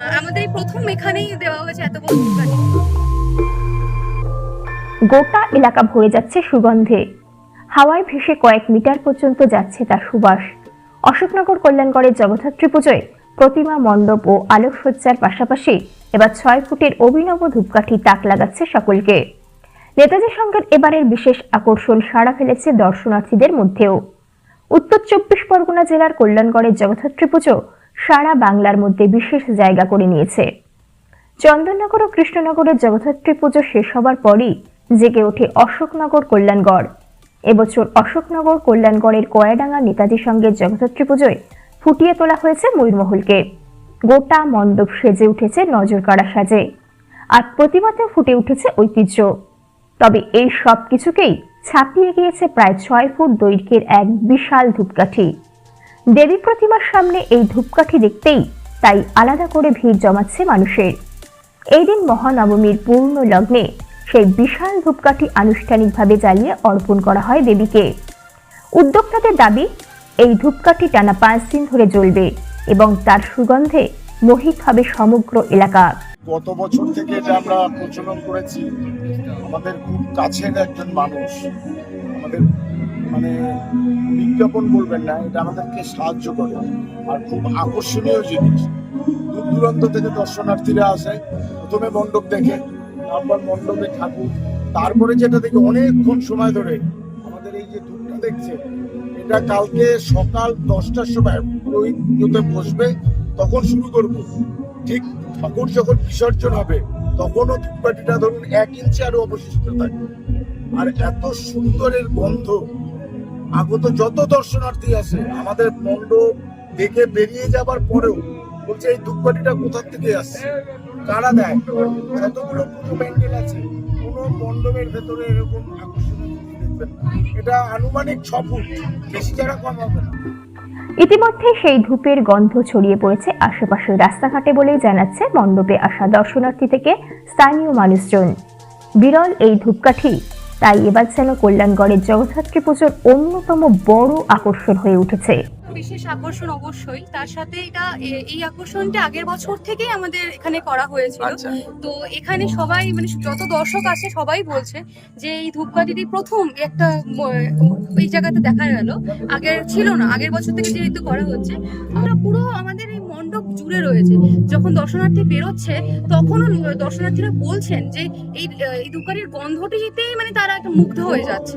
আমাদের প্রথম এখানেই দেওয়া হয়েছে এত গোটা এলাকা ভরে যাচ্ছে সুগন্ধে। হাওয়ায় ভেসে কয়েক মিটার পর্যন্ত যাচ্ছে তার সুবাস। অশোকনগর কল্যাণগড়ের জগদ্ধাত্রী পুজোয় প্রতিমা, মণ্ডপ ও আলোকসজ্জার পাশাপাশি এবার ছয় ফুটের অভিনব ধূপকাঠি তাক লাগাচ্ছে সকলকে। নেতাজি সংঘের এবারের বিশেষ আকর্ষণ সাড়া ফেলেছে দর্শনার্থীদের মধ্যেও। উত্তর চব্বিশ পরগনা জেলার কল্যাণগড়ের জগদ্ধাত্রী পুজো সারা বাংলার মধ্যে বিশেষ জায়গা করে নিয়েছে। চন্দননগর ও কৃষ্ণনগরের জগদ্ধাত্রী পুজো শেষ হবার পরই জেগে ওঠে অশোকনগর কল্যাণগড়। এবছর অশোকনগর কল্যাণগড়ের কয়াডাঙ্গা নেতাজি সঙ্গে জগদ্ধাত্রী পুজোয় ফুটিয়ে তোলা হয়েছে ময়ূরমহলকে। গোটা মণ্ডপ সেজে উঠেছে নজর কাড়া সাজে। আর প্রতিমাতে ফুটে উঠেছে ঐতিহ্য। তবে এই সব কিছুকেই ছাপিয়ে গিয়েছে প্রায় ছয় ফুট দৈর্ঘ্যের এক বিশাল ধূপকাঠি। দেবী প্রতিমার সামনে এই ধূপকাঠি দেখতেই তাই আলাদা করে ভিড় জমাচ্ছে মানুষের। এই দিন মহানবমীর পূর্ণ লগ্নে সেই বিশাল ধূপকাঠি আনুষ্ঠানিকভাবে জ্বালিয়ে অর্পণ করা হয় দেবীকে। উদ্যোক্তাদের দাবি, এই ধূপকাঠি টানা পাঁচ দিন ধরে জ্বলবে এবং তার সুগন্ধে মোহিত হবে সমগ্র এলাকা। গত বছর থেকে এটা আমরা প্রচলন করেছি। আমাদের খুব কাছের একজন মানুষ, আমাদের মানে বিজ্ঞাপন বলবেন না, এটা আমাদেরকে সাহায্য করে। আর খুব আকর্ষণীয় জিনিস। দূর দূরান্ত থেকে দর্শনার্থীরা আসে, প্রথমে মণ্ডপ দেখে, তারপর মণ্ডপে ঠাকুর। তারপরে যেটা দেখে, অনেকক্ষণ সময় ধরে আমাদের এই যে ধূপটা দেখছে, এটা কালকে সকাল দশটার সময় পুরোহিত পুজোতে বসবে, তখন শুরু করব। ঠিক ঠাকুর যখন বিসর্জন হবে, তখনও ধূপকাঠিটা ধরুন এক ইঞ্চি আরও অবশিষ্ট থাকবে আর এত সুন্দরের গন্ধ আগত যত দর্শনার্থী আসে আমাদের মণ্ডপ দেখে বেরিয়ে যাবার পরেও বলছে, এই ধূপকাঠিটা কোথা থেকে আসছে? কারা দেয়? যতগুলো পুজো প্যান্ডেল আছে, কোনো মণ্ডপের ভেতরে এরকম আকর্ষণীয় এটা আনুমানিক ছ ফুট, বেশি জায়গা কম হবে না। ইতিমধ্যে সেই ধূপের গন্ধ ছড়িয়ে পড়েছে আশেপাশের রাস্তাঘাটে বলেই জানাচ্ছে মণ্ডপে আসা দর্শনার্থী থেকে স্থানীয় মানুষজন। বিরল এই ধূপকাঠি তাই এবার যেন কল্যাণগড়ের জগদ্ধাত্রী পুজোর অন্যতম বড় আকর্ষণ হয়ে উঠেছে। বিশেষ আকর্ষণ অবশ্যই। তার সাথে এটা এই আকর্ষণটা আগের বছর থেকেই আমাদের এখানে করা হয়েছিল। তো এখানে সবাই মানে যত দর্শক আসে সবাই বলছে যে এই ধূপকাঠিটি প্রথম একটা এই জায়গাতে দেখা গেল। আগের ছিল না। আগের বছর থেকে যেহেতু করা হচ্ছে আমরা পুরো আমাদের এই মণ্ডপ জুড়ে রয়েছে। যখন দর্শনার্থী বেরোচ্ছে, তখনও দর্শনার্থীরা বলছেন যে এই দোকানের গন্ধটিতেই মানে তারা একটা মুগ্ধ হয়ে যাচ্ছে।